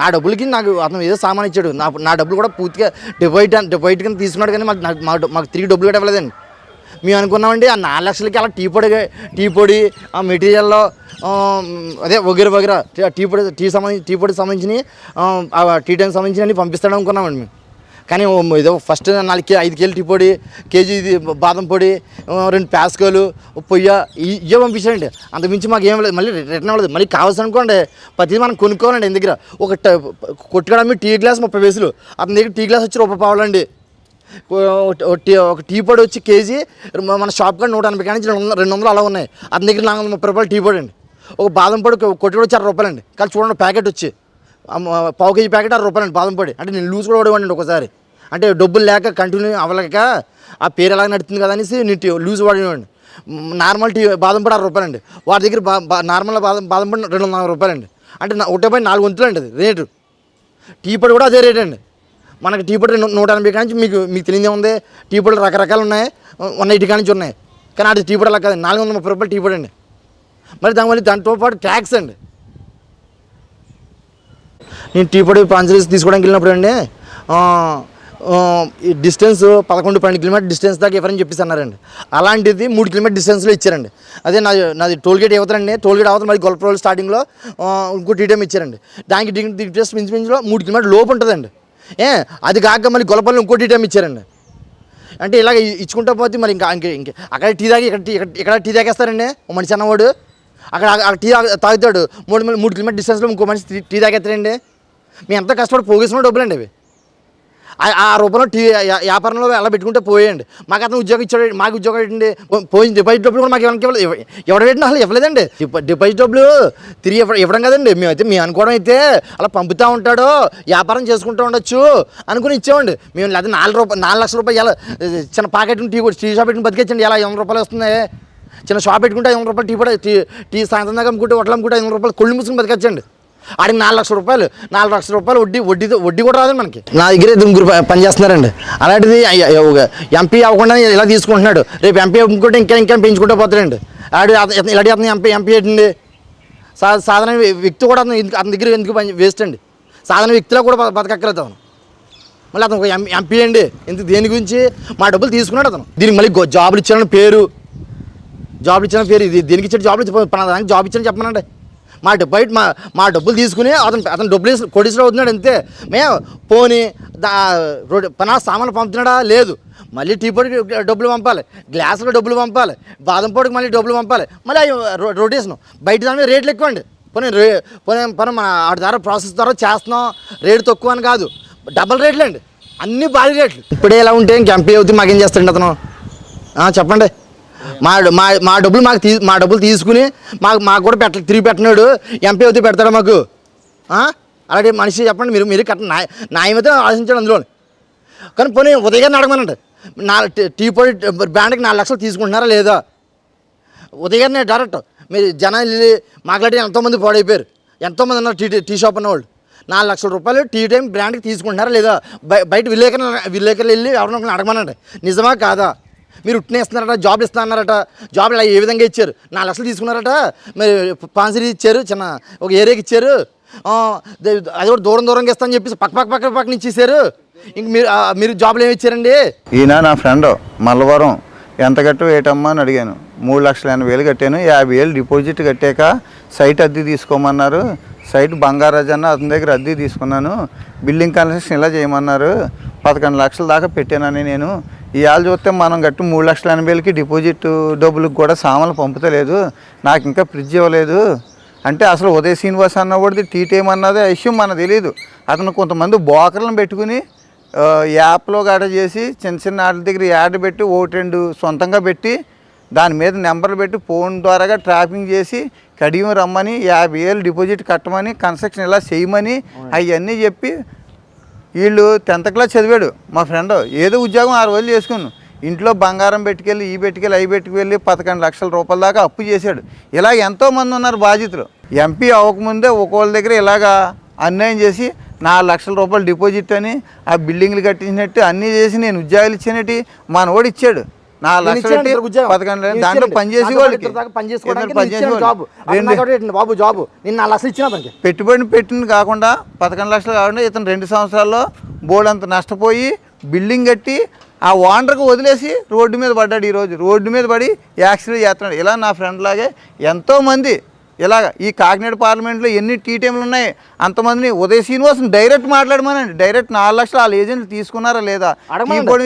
నా డబ్బులకి నాకు అతను ఏదో సామాన్ ఇచ్చాడు. నా నా డబ్బులు కూడా పూర్తిగా డిపాజిట్ డిపాజిట్ కింద తీసుకున్నాడు కానీ మాకు మాకు మాకు తిరిగి డబ్బులు కూడా ఇవ్వలేదండి. మేము అనుకున్నామండి ఆ నాలుగు లక్షలకి అలా టీ పొడి టీ పొడి ఆ మెటీరియల్లో అదే వగేర వగేర టీ పొడి టీ సంబంధించి టీ పొడికి సంబంధించి టీ టైంకి సంబంధించినవి అన్ని పంపిస్తాడు అనుకున్నామండి మేము. కానీ ఏదో ఫస్ట్ నాలుగు కే ఐదు కేజీ టీ పొడి కేజీ ఇది బాదం పొడి రెండు ప్యాస్కోలు పొయ్య ఇవే పంపించారండి అంతకు మించి మాకు ఏం లేదు. మళ్ళీ రిటర్న్ అవ్వలేదు. మళ్ళీ కావాల్సి అనుకోండి ప్రతిదీ మనం కొనుక్కోవాలండి ఇంటి దగ్గర. ఒక ట- కొట్టుకోవడం టీ గ్లాస్ ముప్పై వేసులు. అతని దగ్గర టీ గ్లాస్ వచ్చి రూపాయి పావాలండి. ఒక- ఒక టీ- ఒక టీ పొడి వచ్చి కేజీ మన షాప్ కానీ నూట ఎనభై కానీ రెండు వందలు రెండు వందలు అలా ఉన్నాయి. అతని దగ్గర నాలుగు వందల ముప్పై రూపాయలు టీ పొడి అండి. ఒక బాదం పొడి కొట్టి కూడా అరవై రూపాయలు అండి కానీ చూడండి ప్యాకెట్ వచ్చి. పావు కేజీ ప్యాకెట్ అరవై రూపాయలు అండి బాదం పొడి. అంటే నేను లూజ్ కూడా వాడేవాడిని ఒకసారి. అంటే డబ్బులు లేక కంటిన్యూ అవ్వలేక ఆ పేరు ఎలా నడుతుంది కదా అనేసి నేను టీ- లూజ్ వాడేవాడిని నార్మల్ టీ బాదం పొడి ఆరు రూపాయలు అండి వాడి దగ్గర బా నార్మల్ బాదం బాదం పొడి రెండు వందల రూపాయలండి. రూపాయలు అండి అంటే ఒకటే పై నాలుగు వంతులు అండి రేటు. టీ పొడి కూడా అదే రేట్ అండి. మనకి టీ పొడి రెండు- నూట ఎనభై కానించి మీకు మీకు తెలియదే ఉంది. టీ పొడి రకరకాలు ఉన్నాయి. వన్ ఎయిటీ కానించి ఉన్నాయి. కానీ అది టీ పొడి అలా కాదు నాలుగు వందల ముప్పై రూపాయలు టీ పొడి అండి. మరి దాని మళ్ళీ దాంతో పాటు ట్యాక్స్ అండి. నేను టీ పొడి పాంచరీస్ తీసుకోవడానికి వెళ్ళినప్పుడు అండి ఈ డిస్టెన్స్ పదకొండు పన్నెండు కిలోమీటర్ డిస్టెన్స్ దాకా ఇవ్వరని చెప్పేసి అన్నారండి. అలాంటిది మూడు కిలోమీటర్ డిస్టెన్స్లో ఇచ్చారండి. అదే నాది నాది toll gate toll gate toll gate మరి గొల్ఫ రోడ్ స్టార్టింగ్లో ఇంకో టీటీఎం ఇచ్చారండి. దానికి డిస్టెన్స్ మించి మించిలో మూడు కిలోమీటర్ లోపు ఉంటుందండి. ఏ అది కాక మళ్ళీ గొలపల్లో ఇంకో టీటీఎం ఇచ్చారండి. అంటే ఇలాగ ఇచ్చుకుంటా పోతే మరి ఇంకా ఇంక ఇంకా అక్కడ టీ తాగి ఇక్కడ టీ ఇక్కడ టీ తాగేస్తారండి ఓ మనిషి అన్నవాడు. అక్కడ అక్కడ టీ తాగుతాడు. మూడు మూడు కిలోమీటర్ డిస్టెన్స్లో ఇంకో మనిషి టీ- తాగేస్తారండి మేము ఎంత కష్టపడి పోగేసిన డబ్బులు అండి అవి. ఆ- ఆ రూపంలో టీ వ్యాపారంలో ఎలా పెట్టుకుంటే పోయండి మాకు అతను ఉద్యోగం ఇచ్చాడు మాకు ఉద్యోగం ఇవ్వండి పోయింది డిపాజిట్ డబ్బులు కూడా మాకు ఎవరికి ఇవ్వలేదు. పెట్టినా అసలు ఇవ్వలేదండి. డిపాజిట్ డబ్బులు తిరిగి ఇవ్వ- ఇవ్వడం కదండి. మేమైతే మేము అనుకోవడం అయితే అలా పంపుతూ ఉంటాడో వ్యాపారం చేసుకుంటూ ఉండొచ్చు అనుకుని ఇచ్చామండి మేము లేదా నాలుగు రూపాయలు నాలుగు లక్షల రూపాయలు ఎలా చిన్న పాకెట్ టీ కూడా టీ షాప్ పెట్టుకుని బతికించండి ఎలా ఎనిమిది రూపాయలు వస్తుంది? చిన్న షాప్ పెట్టుకుంటే ఐదు రూపాయలు టీ కూడా టీ టీ సాయంత్రం దాకా అమ్ముకుంటే వడ్లు అమ్ముకుంటే ఐదు రూపాయలు కొళ్ళు ముసుకుని బతికొచ్చండి. ఆడికి నాలుగు లక్షల రూపాయలు నాలుగు లక్షల రూపాయలు వడ్డీ వడ్డీ వడ్డీ కూడా రాదు మనకి నా దగ్గర ముగ్గురు పనిచేస్తున్నారండి అలాంటిది ఎంపీ అవ్వకుండా ఇలా తీసుకుంటున్నాడు రేపు ఎంపీ అమ్ముకుంటే ఇంకా ఇంకా పెంచుకుంటూ పోతాడండి ఆడు ఇలాంటి అతను ఎంపీ ఎంపీ ఏంటండి సా సాధారణ వ్యక్తి కూడా అతను అతని దగ్గర ఎందుకు పని వేస్ట్ అండి సాధారణ వ్యక్తిలో కూడా బతకక్కర్లేదు అతను మళ్ళీ అతను ఒక ఎంపీ అండి ఎందుకు దేని గురించి మా డబ్బులు తీసుకున్నాడు అతను దీనికి మళ్ళీ జాబులు ఇచ్చాడని పేరు జాబ్ ఇచ్చిన పేరు ఇది దీనికి ఇచ్చాడు జాబులు చెప్ప- జాబ్ ఇచ్చారని చెప్పమనండి మా బయట మా మా డబ్బులు తీసుకుని అతను అతను డబ్బులు వేసి కొడిసిలో అవుతున్నాడు అంతే. మేము పోనీ దా రోడ్ పనా సామాన్లు పంపుతున్నాడా? లేదు. మళ్ళీ టీ పొడికి డబ్బులు పంపాలి. గ్లాసులో డబ్బులు పంపాలి. బాదం పొడికి మళ్ళీ డబ్బులు పంపాలి. మళ్ళీ అవి రొటేషన్. బయట దాని మీద రేట్లు ఎక్కువ అండి పోనీ రే పోనీ పోనీ మన ఆడ ద్వారా ప్రాసెస్ ద్వారా చేస్తున్నాం. రేటు తక్కువ అని కాదు. డబల్ రేట్లు అండి అన్ని భారీ రేట్లు. ఇప్పుడే ఎలా ఉంటే ఇంక ఎంపీ అవుతుంది మాకేం చేస్తాడండి అతను? చెప్పండి. మా మా మా డబ్బులు మాకు తీ మా డబ్బులు తీసుకుని మాకు మాకు కూడా పెట్ట తిరిగి పెట్టినాడు. ఎంపీ అవుతే పెడతాడా మాకు? అలాగే మనిషి చెప్పండి మీరు మీరు కట్ట న్యాయ న్యాయమైతే ఆలోచించాడు అందులో. కానీ పోనీ ఉదయగారిని అడగమనండి నా టీ- పొడి బ్రాండ్కి నాలుగు లక్షలు తీసుకుంటున్నారా లేదా? ఉదయగారిని డైరెక్ట్ మీరు జనాలు వెళ్ళి మాట్లాడి ఎంతోమంది పాడైపోయారు. ఎంతోమంది ఉన్నారు టీ టీ షాప్ ఉన్నవాళ్ళు. నాలుగు లక్షల రూపాయలు టీ టైం బ్రాండ్కి తీసుకుంటున్నారా లేదా? బయట విలేకరులు విలేకరులు వెళ్ళి ఎవరినొకరిని అడగమనండి. నిజమా కాదా? మీరు ఉట్టినేస్తున్నారట జాబ్ ఇస్తున్నారట జాబ్లు ఏ విధంగా ఇచ్చారు? నాలుగు లక్షలు తీసుకున్నారట మీరు పాన్సరీ ఇచ్చారు చిన్న ఒక ఏరియాకి ఇచ్చారు. అది కూడా దూరం దూరంగా ఇస్తామని చెప్పేసి పక్క పక్క పక్క పక్కన ఇచ్చేసారు. ఇంక మీరు మీరు జాబ్లు ఏమి ఇచ్చారండి? ఈయన నా ఫ్రెండ్ మల్లవరం ఎంత కట్టు ఏటమ్మా అని అడిగాను. మూడు లక్షల ఎనభై వేలు కట్టాను. యాభై వేలు డిపాజిట్ కట్టాక సైట్ అద్దె తీసుకోమన్నారు. సైట్ బంగారాజ్ అన్న అతని దగ్గర అద్దె తీసుకున్నాను. బిల్డింగ్ కన్స్ట్రక్షన్ ఇలా చేయమన్నారు. పదకొండు లక్షల దాకా పెట్టానని నేను ఇవాళ చూస్తే మనం గట్టి మూడు లక్షల ఎనభై వేలకి డిపాజిట్ డబ్బులకు కూడా సామాన్లు పంపుతలేదు. నాకు ఇంకా ఫ్రిడ్జ్ ఇవ్వలేదు. అంటే అసలు ఉదయ శ్రీనివాస్ అన్నవాడిది టీ టైం అన్నది విషయం మనకు తెలియదు అతను కొంతమంది బోకర్లను పెట్టుకుని యాప్లో గడ చేసి చిన్న చిన్న వాటి దగ్గర యాడ్ పెట్టి ఒకటి రెండు సొంతంగా పెట్టి దాని మీద నెంబర్లు పెట్టి ఫోన్ ద్వారాగా ట్రాపింగ్ చేసి కడియం రమ్మని యాభై వేలు డిపాజిట్ కట్టమని కన్స్ట్రక్షన్ ఇలా చేయమని అవన్నీ చెప్పి వీళ్ళు టెన్త్ క్లాస్ చదివాడు. మా ఫ్రెండ్ ఏదో ఉద్యోగం ఆరు వేలు చేసుకున్నాను ఇంట్లో బంగారం పెట్టుకెళ్ళి ఈ పెట్టుకెళ్ళి అవి పెట్టుకెళ్ళి పదకొండు లక్షల రూపాయల దాకా అప్పు చేశాడు. ఇలా ఎంతోమంది ఉన్నారు బాధితులు. ఎంపీ అవ్వకముందే ఒక్కోళ్ళ దగ్గర ఇలాగా అన్యాయం చేసి నాలుగు లక్షల రూపాయలు డిపాజిట్ అని ఆ బిల్డింగ్లు కట్టించినట్టు అన్నీ చేసి నేను ఉద్యోగాలు ఇచ్చినట్టు మనవాడు ఇచ్చాడు. నాలుగు లక్షలు. నేను దాంట్లో వాళ్ళకి. బాబు జాబ్? నేను నాలుగు లక్షలు ఇచ్చిన పెట్టుబడి పెట్టింది కాకుండా పదకొండు లక్షలు కాకుండా ఇతను రెండు సంవత్సరాల్లో బోర్డు అంత నష్టపోయి బిల్డింగ్ కట్టి ఆ ఓనర్కి వదిలేసి రోడ్డు మీద పడ్డాడు ఈరోజు. రోడ్డు మీద పడి యాక్సిడెంట్ చేస్తున్నాడు. ఇలా నా ఫ్రెండ్ లాగే ఎంతోమంది ఇలాగ ఈ కాకినాడ పార్లమెంట్లో ఎన్ని టీ టైంలు ఉన్నాయి అంతమందిని ఉదయ శ్రీనివాసం డైరెక్ట్ మాట్లాడమనండి డైరెక్ట్ నాలుగు లక్షలు వాళ్ళ ఏజెంట్లు తీసుకున్నారా లేదా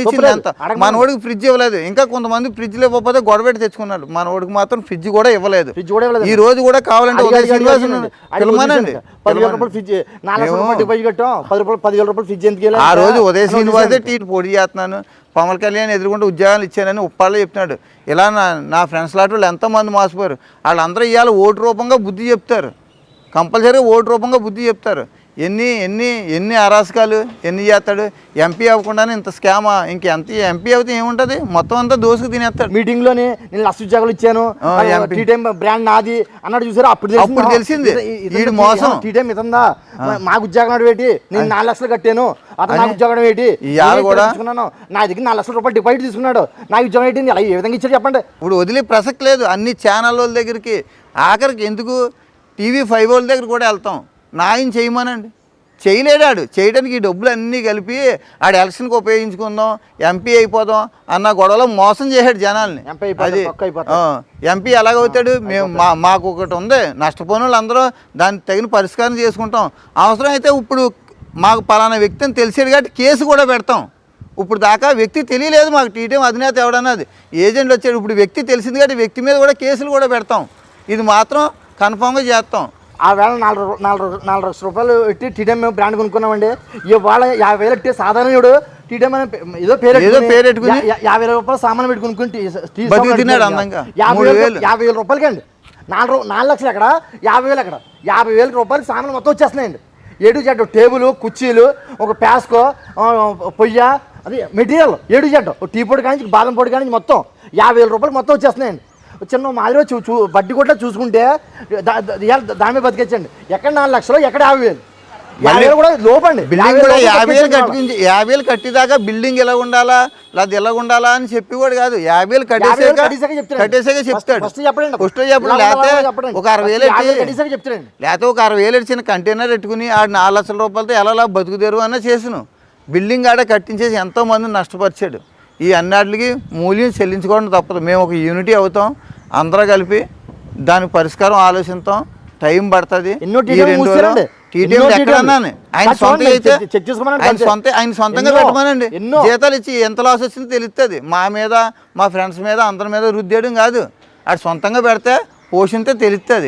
ఇచ్చింది. ఎంత అడగమనండి. మన వాడికి ఫ్రిడ్జ్ ఇవ్వలేదు ఇంకా కొంతమంది ఫ్రిడ్జ్లు ఇవ్వకపోతే గొడవ పెట్టి తెచ్చుకున్నాడు మన వాడికి మాత్రం ఫ్రిడ్జ్ కూడా ఇవ్వలేదు ఫ్రిడ్జ్ కూడా ఇవ్వలేదు. ఈ రోజు కూడా కావాలంటే ఉదయ అడిగి అడిగి శ్రీనివాసం అడిగి అడిగి పిలవమనండి వదిలేసాను. పదివేల రూపాయలు ఫ్రిడ్జ్ నాలుగు లక్షల ఏమో. రూపాయలు డిపాజిట్ కట్టాం పది రూపాయలు పదివేల రూపాయలు ఫ్రిడ్జ్ ఎందుకు ఇవ్వలేదు? ఆ రోజు ఉదయ శ్రీనివాసే. టీ పొడి చేస్తున్నాను పవన్ కళ్యాణ్ ఎదుర్కొంటే ఉద్యోగాలు ఇచ్చానని ఉప్పాళ్ళు చెప్తున్నాడు. ఇలా నా నా ఫ్రెండ్స్ లాంటి వాళ్ళు ఎంతమంది మోసపోయారు. వాళ్ళందరూ ఇవాళ ఓటు రూపంగా బుద్ధి చెప్తారు. కంపల్సరీగా ఓటు రూపంగా బుద్ధి చెప్తారు. ఎన్ని ఎన్ని ఎన్ని అరాచకాలు ఎన్ని చేస్తాడు? ఎంపీ అవ్వకుండానే ఇంత స్కామా ఇంక ఎంత ఎంపీ అవుతే ఏముంటుంది? మొత్తం అంతా దోసుకు తినేస్తాడు. మీటింగ్లోనే నేను లక్ష ఉద్యోగాలు ఇచ్చాను. టీ టైం బ్రాండ్ నాది అన్నాడు చూసారా? అప్పుడు అప్పుడు తెలిసింది. మోసం. టీ టైం ఇతందా మాకు ఉద్యోగం ఏంటి నేను నాలుగు లక్షలు కట్టాను. అతను నాకు ఉద్యోగం ఏంటి? కూడా- నా దగ్గర నాలుగు లక్షల రూపాయలు డిపాజిట్ తీసుకున్నాడు. నాకు ఉద్యోగం ఏంటి? అలా ఏ విధంగా ఇచ్చాడు చెప్పండి. ఇప్పుడు వదిలే ప్రసక్తి లేదు. అన్ని ఛానల్ వాళ్ళ దగ్గరికి. ఆఖరికి ఎందుకు? టీవీ ఫైవ్ వాళ్ళ దగ్గర కూడా వెళ్తాం. నాయన చేయమనండి. చేయలేడాడు చేయడానికి ఈ డబ్బులు అన్నీ కలిపి ఆడు ఎలక్షన్కి ఉపయోగించుకుందాం. ఎంపీ అయిపోదాం అన్న గొడవలో మోసం చేశాడు జనాల్ని. అది ఎంపీ ఎలాగవుతాడు? మేము మా మాకు ఒకటి ఉంది. నష్టపోయిన వాళ్ళు అందరూ దానికి తగిన పరిష్కారం చేసుకుంటాం. అవసరం అయితే ఇప్పుడు మాకు పలానా వ్యక్తిని తెలిసాడు కాబట్టి కేసు కూడా పెడతాం. ఇప్పుడు దాకా వ్యక్తి తెలియలేదు మాకు టీటీఎం అధినేత ఎవడన్నది ఏజెంట్ వచ్చాడు ఇప్పుడు వ్యక్తి తెలిసింది కాబట్టి వ్యక్తి మీద కూడా కేసులు కూడా పెడతాం. ఇది మాత్రం కన్ఫామ్గా చేస్తాం. ఆ వేళ నాలుగు నాలుగు నాలుగు లక్షల రూపాయలు పెట్టి టీడీఎం మేము బ్రాండ్ కొనుక్కున్నామండి. ఇవాళ యాభై వేలు ఎట్టి సాధారణుడు టీడీఎం అని ఏదో పేరు ఏదో పేరు పెట్టుకుని యాభై వేల రూపాయలు సామాన్ పెట్టి. అందంగా. యాభై వేలు. యాభై వేల రూపాయలకి అండి. నాలుగు నాలుగు లక్షలు ఎక్కడ? యాభై వేలు ఎక్కడ యాభై వేల రూపాయలు సామాన్లు మొత్తం వచ్చేస్తున్నాయండి. ఏడు జడ్డు టేబుల్ కుర్చీలు ఒక ప్యాస్కో పొయ్య అది మెటీరియల్ ఏడు జడ్డు టీ పొడి కానీ బాదం పొడి కానీ మొత్తం యాభై వేల రూపాయలు మొత్తం వచ్చేస్తున్నాయండి. చిన్న మాదిరిగా చూ చూ బడ్డీ కూడా చూసుకుంటే దాని బతికించండి ఎక్కడ నాలుగు లక్షలు ఎక్కడ యాభై వేలు? యాభై వేలు కూడా లోపండి. బిల్డింగ్ కూడా లోపు యాభై వేలు కట్టించి యాభై వేలు కట్టిదాకా బిల్డింగ్ ఎలా ఉండాలా? ఎలా ఉండాలా అని చెప్పి కూడా కాదు. యాభై వేలు కట్టేసాక కట్టేసాక చెప్తాడు. ఫస్ట్ చెప్పడం ఇలా లేకపోతే. ఒక అరవై వేలు. లేకపోతే ఒక అరవై వేలు చిన్న కంటైనర్ పెట్టుకుని ఆడు నాలుగు లక్షల రూపాయలతో ఎలా అలా బతుకుదేరు అన్న చేసును. బిల్డింగ్ ఆడ కట్టించేసి ఎంతో మందిని నష్టపరిచాడు. ఈ అన్నిటికి మూల్యం చెల్లించుకోవడం తప్పదు. మేము ఒక యూనిటీ అవుతాం. అందరూ కలిపి దానికి పరిష్కారం ఆలోచిస్తాం. టైం పడుతుంది. టీటీఎం ఆయన సొంత అయితే ఆయన. సొంత ఆయన సొంతంగా పెట్టమనండి. జీతాలు ఇచ్చి ఎంత లాస్ వచ్చిందో తెలుస్తుంది మా మీద మా ఫ్రెండ్స్ మీద అందరి మీద రుద్దేయడం కాదు. ఆడు సొంతంగా పెడితే పోషిస్తే తెలుస్తుంది